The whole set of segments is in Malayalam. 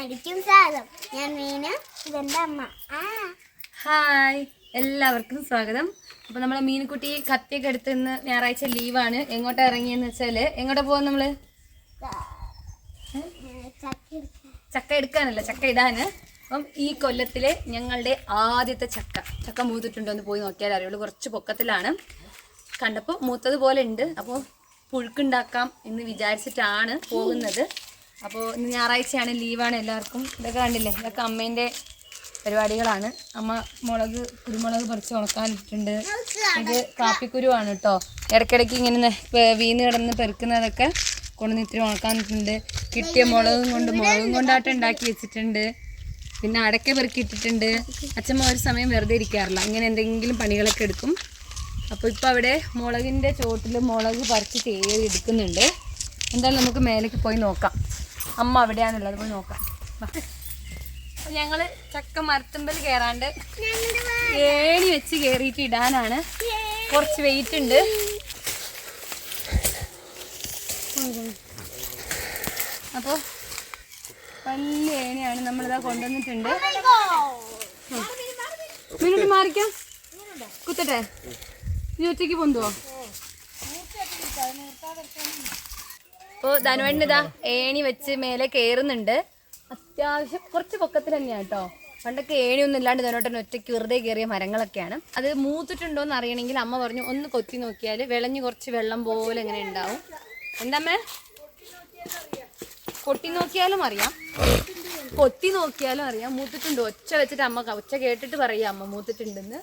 അടിക്കും സ്വാഗതം ഞാൻ മീന ഇതെന്റെ അമ്മ. ആ. ഹായ്. എല്ലാവർക്കും സ്വാഗതം. അപ്പൊ നമ്മളെ മീൻകുട്ടി കത്തിയൊക്കെ എടുത്ത് ഇന്ന് ഞായറാഴ്ച ലീവാണ്. എങ്ങോട്ടാ ഇറങ്ങിയെന്ന് വെച്ചാൽ എങ്ങോട്ടാ പോവാ നമ്മൾ? ചക്ക എടുക്കാനല്ല? ചക്ക ഇടാന്. അപ്പം ഈ കൊല്ലത്തിലെ ഞങ്ങളുടെ ആദ്യത്തെ ചക്ക. ചക്ക മൂത്തിട്ടുണ്ടോ എന്ന് പോയി നോക്കിയാൽ അറിയുള്ളൂ. കുറച്ച് പൊക്കത്തിലാണ്. കണ്ടപ്പോൾ മൂത്തത് പോലെ ഉണ്ട്. അപ്പോൾ പുഴുക്കുണ്ടാക്കാം എന്ന് വിചാരിച്ചിട്ടാണ് പോകുന്നത്. അപ്പോൾ ഇന്ന് ഞായറാഴ്ചയാണ് ലീവാണ് എല്ലാവർക്കും. ഇതൊക്കെ കണ്ടില്ലേ? ഇതൊക്കെ അമ്മേന്റെ പരിപാടികളാണ്. അമ്മ മുളക് കുരുമുളക് പറിച്ച് ഉണക്കാനിട്ടുണ്ട് ഇത് കാപ്പിക്കുരുവാണ് കേട്ടോ ഇടയ്ക്കിടയ്ക്ക് ഇങ്ങനെ വീണ് കിടന്ന് പെറുക്കുന്നതൊക്കെ കൊണ്ടുവന്ന് ഇത്തിരി ഉണക്കാനിട്ടുണ്ട് കിട്ടിയ മുളകും കൊണ്ട് മുളകും കൊണ്ടാട്ടം ഉണ്ടാക്കി വെച്ചിട്ടുണ്ട്. പിന്നെ അടയ്ക്ക പെറുക്കിയിട്ടിട്ടുണ്ട്. അച്ഛമ്മ ഒരു സമയം വെറുതെ ഇരിക്കാറില്ല. ഇങ്ങനെ എന്തെങ്കിലും പണികളൊക്കെ എടുക്കും. അപ്പോൾ ഇപ്പോൾ അവിടെ മുളകിന്റെ ചോട്ടിൽ മുളക് പറിച്ച് തേടി എടുക്കുന്നുണ്ട്. എന്തായാലും നമുക്ക് മേലേക്ക് പോയി നോക്കാം. അമ്മ അവിടെയാണുള്ളത്. പോയി നോക്കാം. ഞങ്ങൾ ചക്ക മരത്തുമ്പൽ കയറാണ്ട് ഏണി വെച്ച് കയറിയിട്ട് ഇടാനാണ്. കുറച്ച് വെയിറ്റ് ഉണ്ട്. അപ്പോൾ വലിയ ഏണിയാണ് നമ്മളിതാ കൊണ്ടുവന്നിട്ടുണ്ട്. മിനിറ്റ് മാറിക്കാം. കുത്തട്ടെ. ഇനി ഒറ്റയ്ക്ക് പൊന്തുവോ? അപ്പോൾ ധനുവേട്ടൻ ഇതാ ഏണി വെച്ച് മേലെ കയറുന്നുണ്ട് അത്യാവശ്യം കുറച്ച് പൊക്കത്തിൽ തന്നെയാണ് കേട്ടോ പണ്ടൊക്കെ ഏണിയൊന്നും ഇല്ലാണ്ട് ധനുവേട്ടൻ ഒറ്റയ്ക്ക് വെറുതെ കയറിയ മരങ്ങളൊക്കെയാണ്. അത് മൂത്തിട്ടുണ്ടോ എന്ന് അറിയണമെങ്കിൽ അമ്മ പറഞ്ഞു ഒന്ന് കൊത്തി നോക്കിയാൽ വിളഞ്ഞ് കുറച്ച് വെള്ളം പോലെ ഇങ്ങനെ ഉണ്ടാവും. എന്താമ്മേ? കൊട്ടി നോക്കിയാലും അറിയാം. കൊത്തി നോക്കിയാലും അറിയാം. മൂത്തിട്ടുണ്ട്. ഒച്ച വെച്ചിട്ട് അമ്മ ഒച്ച കേട്ടിട്ട് പറയാം അമ്മ മൂത്തിട്ടുണ്ടെന്ന്.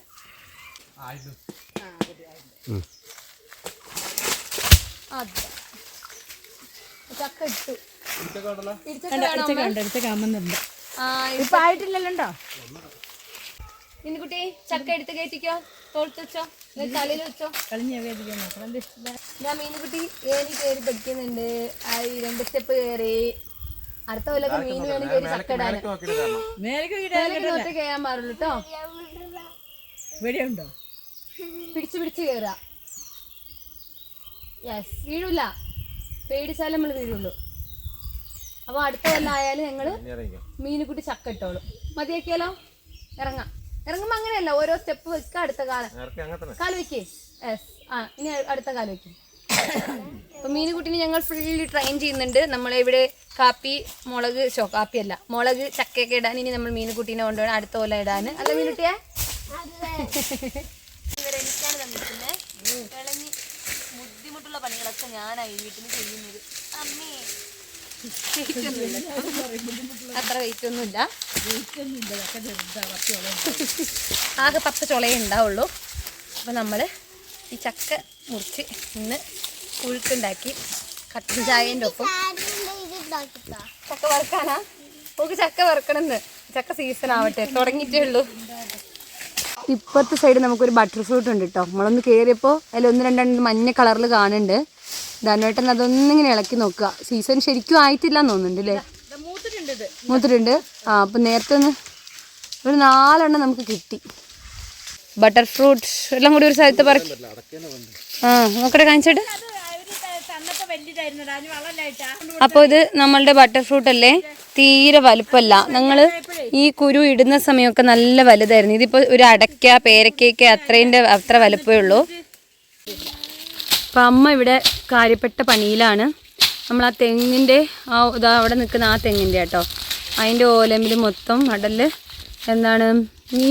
അതെ. ചക്ക ഇട്ടു. ഇപ്പൊ ആയിട്ടില്ലല്ലോ ചക്ക എടുത്ത് കയറ്റിക്കോ. തോളത്ത് വെച്ചോ. തലയിൽ വെച്ചോ. ഞാൻ മീനുകുട്ടി ഏനി കയറി പഠിക്കുന്നുണ്ട്. ആ രണ്ട് സ്റ്റെപ്പ് കയറി. അടുത്ത കൊല്ലൊക്കെ മീൻ വേണം കയറി ചക്ക ഇടാൻ കയറാൻ പാടുള്ളൂ കേട്ടോ പിടിച്ചു പിടിച്ച് പിടിച്ച് കയറുക യെസ് വീഴൂല. പേടിച്ചാലേ നമ്മൾ വീഴുള്ളൂ അപ്പോൾ അടുത്ത കൊല്ലം ആയാലും ഞങ്ങൾ മീനുകുട്ടി ചക്ക ഇട്ടോളും. മതിയാക്കിയാലോ? ഇറങ്ങാം. ഇറങ്ങുമ്പോൾ അങ്ങനെയല്ല ഓരോ സ്റ്റെപ്പ് വെക്കുക അടുത്ത കാലം. കാൽ വെക്കേ. യെസ് ആ ഇനി അടുത്ത കാൽ വെക്കും. അപ്പൊ മീനുകുട്ടിനെ ഞങ്ങൾ ഫുള്ളി ട്രെയിൻ ചെയ്യുന്നുണ്ട്. നമ്മളിവിടെ കാപ്പി മുളക് ഷോ കാപ്പിയല്ല മുളക് ചക്കയൊക്കെ ഇടാൻ ഇനി നമ്മൾ മീനുകുട്ടീനെ കൊണ്ടുപോകണം. അടുത്ത കൊല്ലം ഇടാൻ അല്ല മീനുട്ടിയെ? ബുദ്ധിമുട്ടുള്ള പണികളൊക്കെ ഞാനായി വീട്ടിൽ ചെയ്യുന്നത്. അമ്മേ. അത്ര വെയിറ്റ് ഒന്നുമില്ല. ആകെ പത്ത് ചുളയേ ഉണ്ടാവുള്ളൂ. അപ്പം നമ്മൾ ഈ ചക്ക മുറിച്ച് ഇന്ന് കുഴുക്കുണ്ടാക്കി കട്ടൻ ചായന്റെ ഒപ്പം. ചക്ക വറുക്കാനാ? നമുക്ക് ചക്ക വറുക്കണമെന്ന് ചക്ക സീസൺ ആവട്ടെ. തുടങ്ങിയിട്ടേ ഉള്ളൂ. ഇപ്പുറത്തെ സൈഡ് നമുക്കൊരു ബട്ടർ ഫ്രൂട്ട് ഉണ്ട് കേട്ടോ നമ്മളൊന്ന് കയറിയപ്പോൾ അതിൽ ഒന്ന് രണ്ടെണ്ണം മഞ്ഞ കളറിൽ കാണുന്നുണ്ട്. ധനുവേട്ടൻ ഇങ്ങനെ ഇളക്കി നോക്കുക. സീസൺ ശരിക്കും ആയിട്ടില്ല എന്ന് തോന്നുന്നുണ്ട് അല്ലേ മൂത്തിട്ടുണ്ട്. ആ അപ്പം നേരത്തെ ഒന്ന് ഒരു നാലെണ്ണം നമുക്ക് കിട്ടി. ബട്ടർ ഫ്രൂട്ട്സ് എല്ലാം കൂടി ഒരു സ്ഥലത്ത് പറ ആ നോക്കട്ടെ കാണിച്ചിട്ട്? അപ്പോൾ ഇത് നമ്മളുടെ ബട്ടർഫ്രൂട്ട് അല്ലേ? തീരെ വലുപ്പമല്ല നിങ്ങൾ ഈ കുരു ഇടുന്ന സമയമൊക്കെ നല്ല വലുതായിരുന്നു. ഇതിപ്പോൾ ഒരു അടയ്ക്ക പേരക്കയൊക്കെ അത്രേന്റെ അത്ര വലുപ്പമേ ഉള്ളൂ. അപ്പം അമ്മ ഇവിടെ കാര്യപ്പെട്ട പണിയിലാണ്. നമ്മൾ ആ തെങ്ങിന്റെ ആ ഇതാ അവിടെ നിൽക്കുന്ന ആ തെങ്ങിന്റെ കേട്ടോ. അതിന്റെ ഓലമ്പിൽ മൊത്തം അടൽ. എന്താണ്? ഈ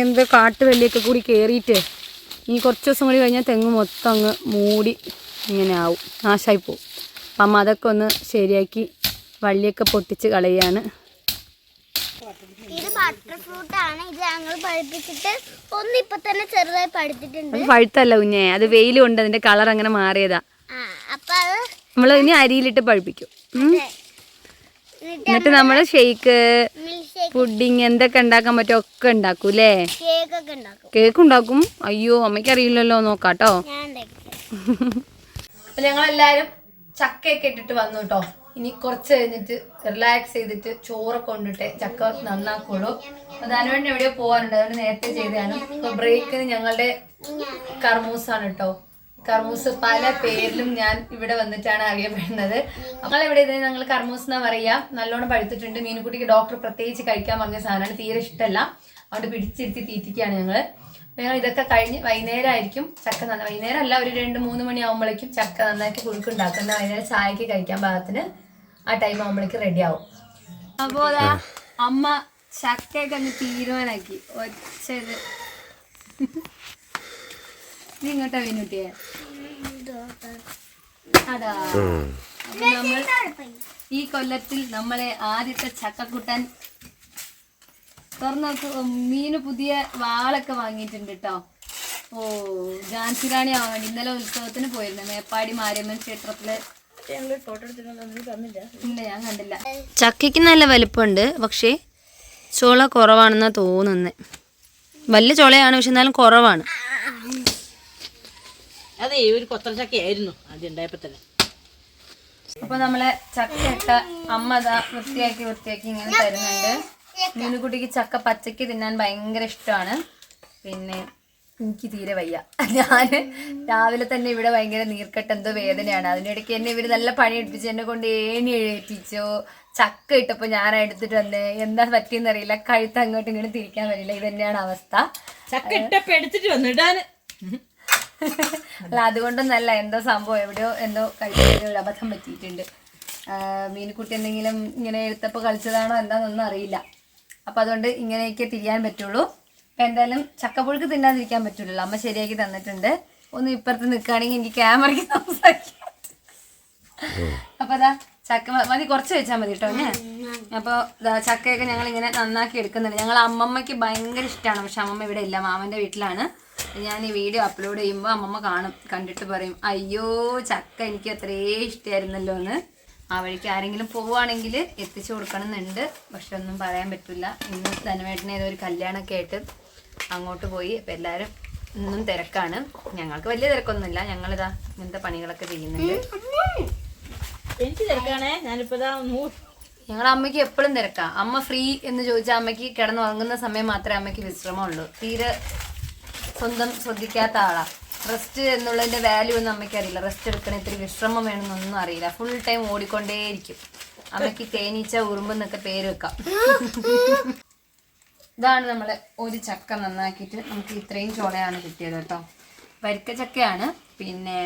എന്ത് കാട്ടുവല്ലിയൊക്കെ കൂടി കയറിയിട്ട് ഇനി കുറച്ച് ദിവസം കൂടി കഴിഞ്ഞാൽ തെങ്ങ് മൊത്തം അങ്ങ് മൂടി. ഇങ്ങനെ ആവും നാശമായി പോവും അപ്പം അമ്മ അതൊക്കെ ഒന്ന് ശരിയാക്കി വള്ളിയൊക്കെ പൊട്ടിച്ച് കളയാണ്. ഇത് ബട്ടർ ഫ്രൂട്ട് ആണ്. ഇത് ഞങ്ങൾ പഴുപ്പിച്ചിട്ട് ഒന്ന് ഇപ്പൊ തന്നെ ചെറുതായി പഴുത്തിട്ടുണ്ട്. അത് പഴുത്തല്ല കുഞ്ഞേ. അത് വെയിൽ കൊണ്ട് അതിന്റെ കളർ അങ്ങനെ മാറിയതാ. നമ്മൾ അപ്പൊ അത് നമ്മൾ ഇനി അരിയിലിട്ട് പഴുപ്പിക്കും. എന്നിട്ട് നമ്മൾ നമ്മൾ ഷെയ്ക്ക് ഷേക്ക് പുഡിങ് എന്തൊക്കെ ഉണ്ടാക്കാൻ പറ്റും ഒക്കെ ഉണ്ടാക്കും അല്ലേ കേക്ക് ഒക്കെ ഉണ്ടാക്കും. കേക്ക് ഉണ്ടാക്കും. അയ്യോ അമ്മയ്ക്ക് അറിയില്ലല്ലോ. നോക്കാട്ടോ. ഞാൻ ഞങ്ങൾ എല്ലാരും ചക്കയൊക്കെ ഇട്ടിട്ട് വന്നു കേട്ടോ ഇനി കുറച്ച് കഴിഞ്ഞിട്ട് റിലാക്സ് ചെയ്തിട്ട് ചോറൊക്കെ കൊണ്ടിട്ട് ചക്ക നന്നാക്കുള്ളൂ. അപ്പൊ അതിനുവേണ്ടി എവിടെയോ പോകാനുണ്ട് അതുകൊണ്ട് നേരത്തെ ചെയ്തതാണ് അപ്പൊ ബ്രേക്കിന് ഞങ്ങളുടെ കർമൂസാണ് കേട്ടോ കർമൂസ് പല പേരിലും ഞാൻ ഇവിടെ വന്നിട്ടാണ് അറിയപ്പെടുന്നത്. ഞങ്ങൾ ഇവിടെ ഇതിന് ഞങ്ങൾ കർമൂസ് എന്നാ പറയാ? നല്ലോണം പഴുത്തിട്ടുണ്ട്. മീൻകുട്ടിക്ക് ഡോക്ടർ പ്രത്യേകിച്ച് കഴിക്കാൻ പറഞ്ഞ സാധനമാണ്. തീരെ ഇഷ്ടമല്ല അതുകൊണ്ട് പിടിച്ചിരുത്തി തീറ്റിക്കുകയാണ് അപ്പൊ ഞങ്ങൾ ഇതൊക്കെ കഴിഞ്ഞ് വൈകുന്നേരം ആയിരിക്കും ചക്ക നന്ന വൈകുന്നേരം അല്ല ഒരു രണ്ട് മൂന്ന് മണി ആകുമ്പോഴേക്കും ചക്ക നന്നാക്കി കുഴുക്കുണ്ടാക്കുന്ന വൈകുന്നേരം ചായക്ക് കഴിക്കാൻ പാകത്തിന് ആ ടൈം ആകുമ്പോഴേക്ക് റെഡി ആവും. അപ്പോ അതാ അമ്മ ചക്കയൊക്കെ അങ്ങ് തീരുമാനാക്കി. ഒച്ചത് നീ ഇങ്ങോട്ടാ വീനുട്ടിയെ. അതാ. നമ്മൾ ഈ കൊല്ലത്തിൽ നമ്മളെ ആദ്യത്തെ ചക്കക്കുട്ടൻ തുറന്നു നോക്ക് മീന് പുതിയ വാളൊക്കെ വാങ്ങിയിട്ടുണ്ട് കേട്ടോ ഓ ജാൻസി റാണി ആവാൻ വേണ്ടി ഇന്നലെ ഉത്സവത്തിന് പോയിരുന്നു. മേപ്പാടി മാരിയമ്മൻ ക്ഷേത്രത്തിൽ. ഇല്ല ഞാൻ കണ്ടില്ല. ചക്കയ്ക്ക് നല്ല വലിപ്പമുണ്ട്. പക്ഷേ ചോള കുറവാണെന്നാ തോന്നുന്നത് വലിയ ചോളയാണ് പക്ഷെ എന്നാലും കുറവാണ്. അതെ ഒരു കൊത്തൽ ചക്കയായിരുന്നു ആദ്യം ഉണ്ടായപ്പോ തന്നെ. അപ്പൊ നമ്മളെ ചക്കയൊക്കെ അമ്മ അതാ വൃത്തിയാക്കി വൃത്തിയാക്കി ഇങ്ങനെ തരുന്നുണ്ട്. മീനുകുട്ടിക്ക് ചക്ക പച്ചക്ക് തിന്നാൻ ഭയങ്കര ഇഷ്ടമാണ്. പിന്നെ എനിക്ക് തീരെ വയ്യ. ഞാൻ രാവിലെ തന്നെ ഇവിടെ ഭയങ്കര നീർക്കെട്ട് എന്തോ വേദനയാണ്. അതിനിടയ്ക്ക് എന്നെ ഇവർ നല്ല പണി എടുപ്പിച്ച് എന്നെ കൊണ്ട് ഏണി എഴുതിപ്പിച്ചു ചക്ക ഇട്ടപ്പോ ഞാൻ എടുത്തിട്ട് വന്ന് എന്താ പറ്റിയെന്ന് അറിയില്ല. കഴുത്ത് അങ്ങോട്ടും ഇങ്ങോട്ടും തിരിക്കാൻ പറ്റില്ല. ഇത് തന്നെയാണ് അവസ്ഥ. ചക്ക ഇട്ടപ്പോ എടുത്തിട്ട് വന്നു ഇടാന്. അല്ല അതുകൊണ്ടൊന്നല്ല. എന്തോ സംഭവം എവിടെയോ എന്തോ കഴിച്ചതിൽ ഒരു അബദ്ധം പറ്റിയിട്ടുണ്ട്. മീൻകുട്ടി മീനുക്കുട്ടി എന്തെങ്കിലും ഇങ്ങനെ എടുത്തപ്പോൾ കളിച്ചതാണോ എന്താണെന്നൊന്നും അറിയില്ല. അപ്പം അതുകൊണ്ട് ഇങ്ങനെയൊക്കെ തിരിയാൻ പറ്റുള്ളൂ. അപ്പം എന്തായാലും ചക്കപ്പുഴുക്ക് തിന്നാതിരിക്കാൻ പറ്റുള്ളൂ അമ്മ ശരിയാക്കി തന്നിട്ടുണ്ട്. ഒന്ന് ഇപ്പുറത്ത് നിൽക്കുകയാണെങ്കിൽ എനിക്ക് ക്യാമറയ്ക്ക് സംസാരിക്കാം. അപ്പോൾ അതാ ചക്ക മതി കുറച്ച് വെച്ചാൽ മതി കേട്ടോ ഞാൻ അപ്പോൾ ചക്കയൊക്കെ ഞങ്ങൾ ഇങ്ങനെ നന്നാക്കി എടുക്കുന്നുണ്ട്. ഞങ്ങൾ അമ്മമ്മയ്ക്ക് ഭയങ്കര ഇഷ്ടമാണ്. പക്ഷെ അമ്മമ്മ ഇവിടെ ഇല്ല. മാമന്റെ വീട്ടിലാണ്. ഞാൻ ഈ വീഡിയോ അപ്ലോഡ് ചെയ്യുമ്പോൾ അമ്മമ്മ കാണും കണ്ടിട്ട് പറയും അയ്യോ ചക്ക എനിക്ക് അത്രേ ഇഷ്ടമായിരുന്നല്ലോ എന്ന്. ആ വഴിക്ക് ആരെങ്കിലും പോവുകയാണെങ്കിൽ എത്തിച്ചു കൊടുക്കണമെന്നുണ്ട്. പക്ഷെ ഒന്നും പറയാൻ പറ്റില്ല. ഇന്ന് ധനവേട്ടനെ ഏതോ ഒരു കല്യാണമൊക്കെ ആയിട്ട് അങ്ങോട്ട് പോയി. അപ്പം എല്ലാവരും ഇന്നും തിരക്കാണ്. ഞങ്ങൾക്ക് വലിയ തിരക്കൊന്നുമില്ല. ഞങ്ങളിതാ ഇങ്ങനത്തെ പണികളൊക്കെ ചെയ്യുന്നുണ്ട്. എനിക്ക് തിരക്കാണേ. ഞാനിപ്പോ ഞങ്ങളുടെ അമ്മയ്ക്ക് എപ്പോഴും തിരക്കാ. അമ്മ ഫ്രീ എന്ന് ചോദിച്ചാൽ അമ്മയ്ക്ക് കിടന്നുറങ്ങുന്ന സമയം മാത്രമേ അമ്മയ്ക്ക് വിശ്രമമുള്ളൂ. തീരെ സ്വന്തം ശ്രദ്ധിക്കാത്ത ആളാ. റെസ്റ്റ് എന്നുള്ളതിന്റെ വാല്യൂ ഒന്നും അമ്മയ്ക്ക് അറിയില്ല. റെസ്റ്റ് എടുക്കണ ഇത്ര വിശ്രമം വേണമെന്നൊന്നും അറിയില്ല. ഫുൾ ടൈം ഓടിക്കൊണ്ടേയിരിക്കും. അമ്മയ്ക്ക് തേനീച്ച ഉറുമ്പ് എന്നൊക്കെ പേര് വെക്കാം. ഇതാണ് നമ്മൾ ഒരു ചക്ക നന്നാക്കിയിട്ട് നമുക്ക് ഇത്രയും ചോളയാണ് കിട്ടിയത് കേട്ടോ. വരിക്ക ചക്കയാണ്. പിന്നെ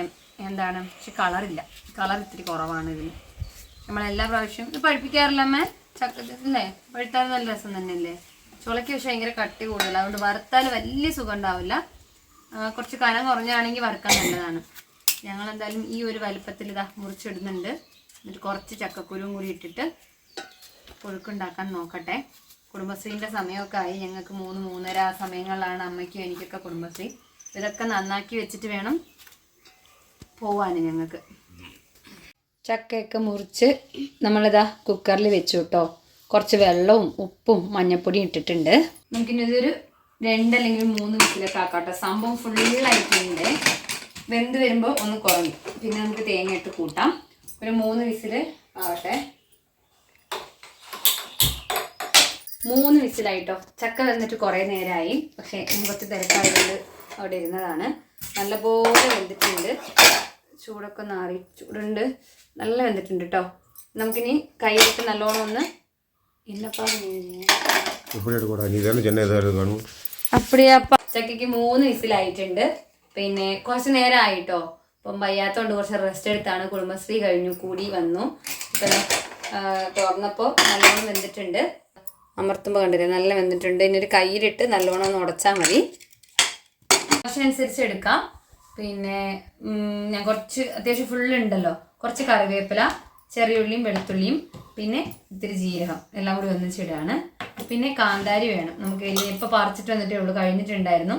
എന്താണ്? പക്ഷെ കളറില്ല കളർ ഇത്തിരി കുറവാണ് ഇതിന്. നമ്മളെല്ലാ പ്രാവശ്യവും ഇത് പഴുപ്പിക്കാറില്ല അമ്മ? ചക്ക അല്ലേ പഴുത്താൽ നല്ല രസം തന്നെയല്ലേ? ചുളയ്ക്ക് പക്ഷെ ഭയങ്കര കട്ടി കൂടുതലാണ് അതുകൊണ്ട് വറുത്താൽ വലിയ സുഖം ഉണ്ടാവില്ല. കുറച്ച് കനം കുറഞ്ഞാണെങ്കിൽ വറുക്കാൻ നല്ലതാണ്. ഞങ്ങൾ എന്തായാലും ഈ ഒരു വലുപ്പത്തിൽ ഇതാ മുറിച്ചിടുന്നുണ്ട്. എന്നിട്ട് കുറച്ച് ചക്കക്കുരുവും കൂടി ഇട്ടിട്ട് പുഴുക്കുണ്ടാക്കാൻ നോക്കട്ടെ. കുടുംബശ്രീന്റെ സമയമൊക്കെ ആയി. ഞങ്ങൾക്ക് മൂന്ന് മൂന്നര ആ സമയങ്ങളിലാണ് അമ്മയ്ക്കും എനിക്കൊക്കെ കുടുംബശ്രീ. ഇതൊക്കെ നന്നാക്കി വെച്ചിട്ട് വേണം പോവാൻ ഞങ്ങൾക്ക്. ചക്കയൊക്കെ മുറിച്ച് നമ്മളിതാ കുക്കറിൽ വെച്ചു കേട്ടോ. കുറച്ച് വെള്ളവും ഉപ്പും മഞ്ഞപ്പൊടിയും ഇട്ടിട്ടുണ്ട്. നമുക്കിനി ഇതൊരു രണ്ടല്ലെങ്കിൽ മൂന്ന് വിസിലൊക്കെ ആക്കാട്ടോ. സംഭവം ഫുള്ളായിട്ടുണ്ട് വെന്ത് വരുമ്പോൾ ഒന്ന് കുറഞ്ഞു. പിന്നെ നമുക്ക് തേങ്ങ ഇട്ട് കൂട്ടാം. ഒരു മൂന്ന് വിസിൽ ആവട്ടെ. മൂന്ന് വിസിലായിട്ടോ. ചക്ക വന്നിട്ട് കുറേ നേരമായി പക്ഷേ കുറച്ച് തിരക്കായതുകൊണ്ട് അവിടെ ഇരുന്നതാണ്. നല്ലപോലെ വെന്തിട്ടുണ്ട്. ചൂടൊക്കെ നാറി. ചൂടുണ്ട്. നല്ല വെന്തിട്ടുണ്ട് കേട്ടോ നമുക്കിനി കൈയിട്ട് നല്ലോണം ഒന്ന് ഇല്ലപ്പാ. അപ്പടിയാ ഉച്ചക്കേക്ക് മൂന്ന് വിസിലായിട്ടുണ്ട്. പിന്നെ കുറച്ച് നേരം ആയിട്ടോ അപ്പം വയ്യാത്തോണ്ട് കുറച്ച് റെസ്റ്റ് എടുത്താണ്. കുടുംബശ്രീ കഴിഞ്ഞു കൂടി വന്നു. ഇപ്പം തുറന്നപ്പോൾ നല്ലോണം വെന്തിട്ടുണ്ട്. അമർത്തുമ്പോൾ കണ്ടില്ലേ നല്ല വെന്തിട്ടുണ്ട്. ഇനി ഒരു കയ്യിലിട്ട് നല്ലോണം ഒന്ന് ഉടച്ചാൽ മതി. അനുസരിച്ച് എടുക്കാം. പിന്നെ ഞാൻ കുറച്ച് അത്യാവശ്യം ഫുള്ളുണ്ടല്ലോ കുറച്ച് കറിവേപ്പില ചെറിയുള്ളിയും വെളുത്തുള്ളിയും പിന്നെ ഇത്തിരി ജീരകം. എല്ലാം കൂടി ഒന്നിച്ചിടുകയാണ് പിന്നെ കാന്താരി വേണം. നമുക്ക് എരിവ് ഇപ്പം പറിച്ചിട്ട് വന്നിട്ടേ ഉള്ളൂ. കഴിഞ്ഞിട്ടുണ്ടായിരുന്നു.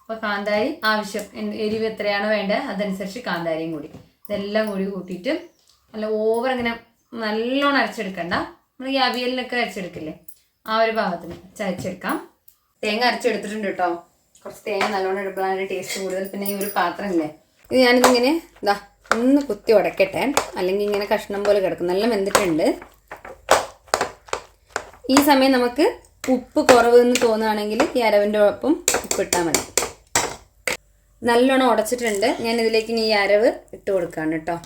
അപ്പോൾ കാന്താരി ആവശ്യം. എരിവ് എത്രയാണോ വേണ്ടത് അതനുസരിച്ച് കാന്താരിയും കൂടി. ഇതെല്ലാം കൂടി കൂട്ടിയിട്ട് നല്ല ഓവർ ഇങ്ങനെ നല്ലോണം അരച്ചെടുക്കണ്ട. നമ്മൾ ഈ അവിയലിനൊക്കെ അരച്ചെടുക്കില്ലേ? ആ ഒരു ഭാഗത്തിന് ചതച്ചെടുക്കാം. തേങ്ങ അരച്ചെടുത്തിട്ടുണ്ട് കേട്ടോ. കുറച്ച് തേങ്ങ നല്ലോണം എടുക്കുമ്പോഴാണ് ടേസ്റ്റ് കൂടുതൽ. പിന്നെ ഈ ഒരു പാത്രം ഇല്ലേ ഇത് ഞാനിതിങ്ങനെ ഇതാ ഒന്ന് കുത്തി ഉടക്കട്ടെ. അല്ലെങ്കിൽ ഇങ്ങനെ കഷ്ണം പോലെ കിടക്കും. നല്ല വെന്തിട്ടുണ്ട്. ഈ സമയം നമുക്ക് ഉപ്പ് കുറവ് എന്ന് തോന്നുകയാണെങ്കിൽ ഈ അരവിന്റെ ഒപ്പം ഉപ്പ് ഇട്ടാൽ മതി. നല്ലോണം ഉടച്ചിട്ടുണ്ട്. ഞാൻ ഇതിലേക്ക് ഇനി ഈ അരവ് ഇട്ട് കൊടുക്കാണ് കേട്ടോ.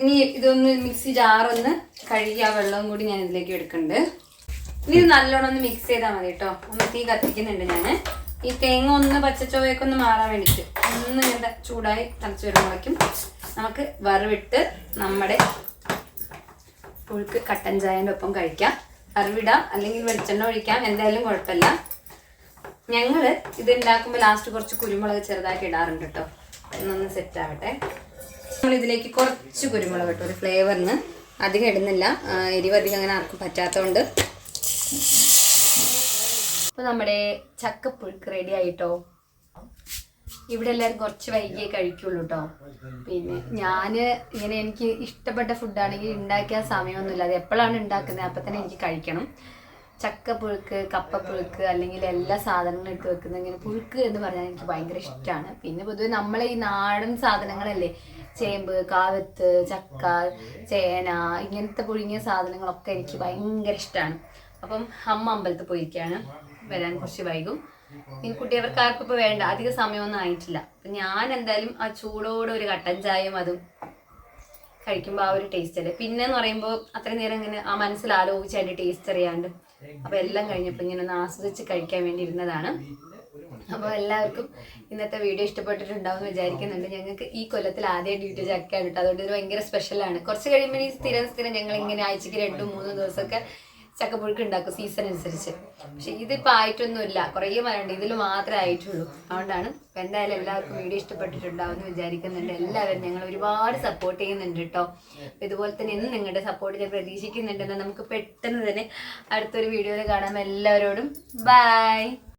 ഇനി ഇതൊന്ന് മിക്സി ജാറൊന്ന് കഴുകി ആ വെള്ളവും കൂടി ഞാൻ ഇതിലേക്ക് എടുക്കുന്നുണ്ട്. ഇനി ഇത് നല്ലോണം ഒന്ന് മിക്സ് ചെയ്താൽ മതി കേട്ടോ. ഒന്ന് തീ കത്തിക്കുന്നുണ്ട് ഞാൻ ഈ തേങ്ങ ഒന്ന് പച്ചച്ചോവയൊക്കെ ഒന്ന് മാറാൻ വേണ്ടിയിട്ട് ഒന്ന് ഇങ്ങനെ ചൂടായി തിളച്ച് വരുമ്പോഴേക്കും നമുക്ക് വറവിട്ട് നമ്മുടെ പുഴുക്ക് കട്ടൻ ചായന്റെ ഒപ്പം കഴിക്കാം. അറിവിടാം അല്ലെങ്കിൽ വെളിച്ചെണ്ണ ഒഴിക്കാം എന്തായാലും കുഴപ്പമില്ല. ഞങ്ങൾ ഇത് ഉണ്ടാക്കുമ്പോൾ ലാസ്റ്റ് കുറച്ച് കുരുമുളക് ചെറുതാക്കി ഇടാറുണ്ട് കേട്ടോ എന്നൊന്ന് സെറ്റ് ആവട്ടെ നമ്മൾ ഇതിലേക്ക് കുറച്ച് കുരുമുളക് ഇട്ടു. ഒരു ഫ്ലേവറിന് അധികം ഇടുന്നില്ല. എരിവ് അധികം അങ്ങനെ ആർക്കും പറ്റാത്തതുകൊണ്ട് അപ്പോൾ നമ്മുടെ ചക്കപ്പുഴുക്ക് റെഡി ആയിട്ടോ? ഇവിടെ എല്ലാവരും കുറച്ച് വൈകിയേ കഴിക്കുള്ളൂ കേട്ടോ പിന്നെ ഞാൻ ഇങ്ങനെ എനിക്ക് ഇഷ്ടപ്പെട്ട ഫുഡാണെങ്കിൽ ഉണ്ടാക്കിയ സമയമൊന്നുമില്ല അത് എപ്പോഴാണ് ഉണ്ടാക്കുന്നത് അപ്പം തന്നെ എനിക്ക് കഴിക്കണം. ചക്ക പുഴുക്ക് കപ്പ പുഴുക്ക് അല്ലെങ്കിൽ എല്ലാ സാധനങ്ങളും ഇട്ട് വെക്കുന്നത് ഇങ്ങനെ പുഴുക്ക് എന്ന് പറഞ്ഞാൽ എനിക്ക് ഭയങ്കര ഇഷ്ടമാണ് പിന്നെ പൊതുവെ നമ്മളെ ഈ നാടൻ സാധനങ്ങളല്ലേ? ചേമ്പ് കാവത്ത് ചക്ക ചേന ഇങ്ങനത്തെ പുഴുങ്ങിയ സാധനങ്ങളൊക്കെ എനിക്ക് ഭയങ്കര ഇഷ്ടമാണ് അപ്പം അമ്മ അമ്പലത്തിൽ പോയിരിക്കുകയാണ്. വരാൻ കുറച്ച് വൈകും. ഇനി കുട്ടിയവർക്ക് ആർക്കും വേണ്ട അധിക സമയമൊന്നും ആയിട്ടില്ല. അപ്പം ഞാൻ എന്തായാലും ആ ചൂടോടെ ഒരു കട്ടൻ ചായയും അതും കഴിക്കുമ്പോൾ ആ ഒരു ടേസ്റ്റ് അല്ലേ? പിന്നെ എന്ന് പറയുമ്പോൾ അത്രയും നേരം ഇങ്ങനെ ആ മനസ്സിൽ ആലോചിച്ച് അതിന്റെ ടേസ്റ്റ് അറിയാണ്ട് അപ്പോൾ എല്ലാം കഴിഞ്ഞപ്പോൾ ഇങ്ങനെ ഒന്ന് ആസ്വദിച്ച് കഴിക്കാൻ വേണ്ടി ഇരുന്നതാണ്. അപ്പോൾ എല്ലാവർക്കും ഇന്നത്തെ വീഡിയോ ഇഷ്ടപ്പെട്ടിട്ടുണ്ടാവും വിചാരിക്കുന്നുണ്ട്. ഞങ്ങൾക്ക് ഈ കൊല്ലത്തിൽ ആദ്യം ഡ്യൂട്ടി ചക്കയാണ് കേട്ടോ. അതുകൊണ്ട് ഇത് ഭയങ്കര സ്പെഷ്യലാണ് കുറച്ച് കഴിയുമ്പോൾ ഈ സ്ഥിരം സ്ഥിരം ഞങ്ങൾ ഇങ്ങനെ ആഴ്ചക്ക് രണ്ടും മൂന്നും ദിവസമൊക്കെ ചക്കപ്പുഴുക്ക് ഉണ്ടാക്കും സീസൺ അനുസരിച്ച്. പക്ഷെ ഇതിപ്പോൾ ആയിട്ടൊന്നുമില്ല. കുറേ മരണ്ട് ഇതിൽ മാത്രമേ ആയിട്ടുള്ളൂ. അതുകൊണ്ടാണ് അപ്പോൾ എന്തായാലും എല്ലാവർക്കും വീഡിയോ ഇഷ്ടപ്പെട്ടിട്ടുണ്ടാവും എന്ന് വിചാരിക്കുന്നുണ്ട്. എല്ലാവരും ഞങ്ങൾ ഒരുപാട് സപ്പോർട്ട് ചെയ്യുന്നുണ്ട് കേട്ടോ ഇതുപോലെ തന്നെ ഇന്ന് നിങ്ങളുടെ സപ്പോർട്ട് ഞാൻ പ്രതീക്ഷിക്കുന്നുണ്ടെന്ന് നമുക്ക് പെട്ടെന്ന് തന്നെ അടുത്തൊരു വീഡിയോയിൽ കാണാം. എല്ലാവരോടും ബൈ